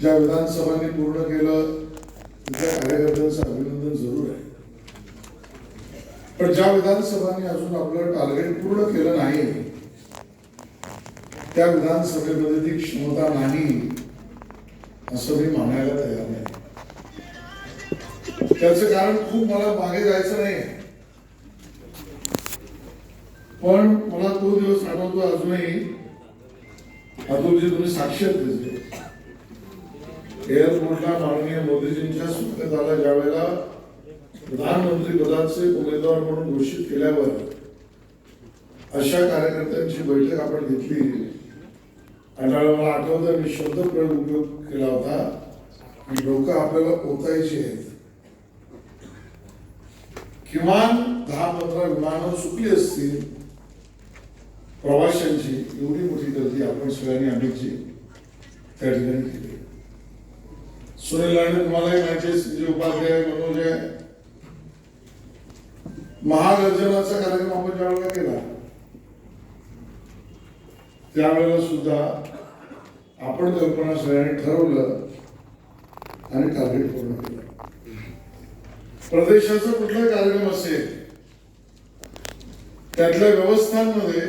ज्या विधानसभांनी पूर्ण केलं त्या कार्यकर्त्यांचं अभिनंदन जरूर आहे. पण ज्या विधानसभांनी अजून आपलं टार्गेट पूर्ण केलं नाही त्या विधानसभेमध्ये ती क्षमता नाही असं मी मानायला तयार नाही. त्याचं कारण खूप मला मागे जायचं नाही. पण मला तो दिवस आठवतो अजूनही. अतुलजी तुम्ही साक्षर त्याचे एअरपोर्टला माननीय मोदीजींच्या सुटकेत ज्यावेळेला प्रधानमंत्री पदाचे उमेदवार म्हणून घोषित केल्यावर अशा कार्यकर्त्यांची बैठक आपण घेतली. आणि मला आठवतं मी शब्द प्रयोग उपयोग केला होता. की लोक आपल्याला पोचायची आहेत. किमान दहा पंधरा विमानं सुटली असतील प्रवाशांची एवढी मोठी गर्दी आपण सगळ्यांनी अनेकची त्या ठिकाणी केली. सुनील लांडे तुम्हालाही माहिती आहे संजय उपाध्याय मनोज आहे महागर्जनाचा कार्यक्रम आपण ज्यावेळेला केला त्यावेळेला सुद्धा आपण कल्पना सगळ्यांनी ठरवलं आणि टार्गेट पूर्ण केलं. प्रदेशाचा कुठला कार्यक्रम असेल त्यातल्या व्यवस्थांमध्ये